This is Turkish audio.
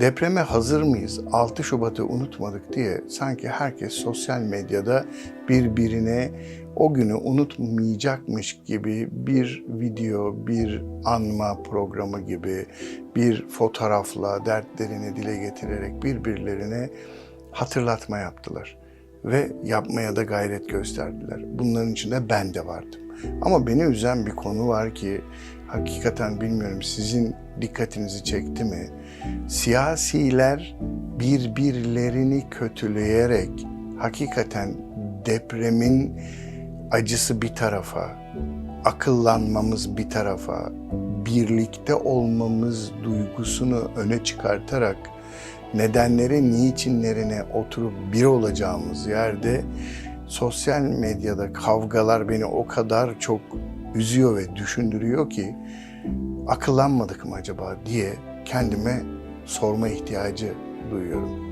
Depreme hazır mıyız? 6 Şubat'ı unutmadık diye sanki herkes sosyal medyada birbirine o günü unutmayacakmış gibi bir video, bir anma programı gibi bir fotoğrafla dertlerini dile getirerek birbirlerine hatırlatma yaptılar ve yapmaya da gayret gösterdiler. Bunların içinde ben de vardım. Ama beni üzen bir konu var ki hakikaten bilmiyorum sizin dikkatinizi çekti mi? Siyasiler birbirlerini kötüleyerek hakikaten depremin acısı bir tarafa, akıllanmamız bir tarafa, birlikte olmamız duygusunu öne çıkartarak nedenleri, niçinlerine oturup bir olacağımız yerde sosyal medyada kavgalar beni o kadar çok üzüyor ve düşündürüyor ki akıllanmadık mı acaba diye kendime sorma ihtiyacı duyuyorum.